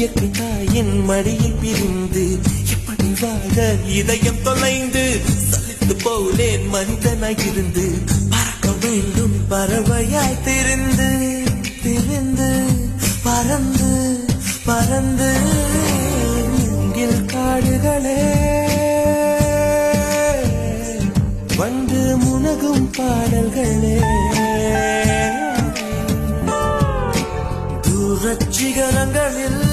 இயற்கை என் மடியில் பிரிந்து எப்படி வாழ இதயம் தொலைந்து சலித்து போலேன் மனிதனாய் இருந்து பறக்க வேண்டும் பறவையாய் திருந்து திருந்து பறந்து பறந்து எங்கில் காடுகளே. வந்து முனகும் பாடல்களே. தூரச்சிகரங்களில்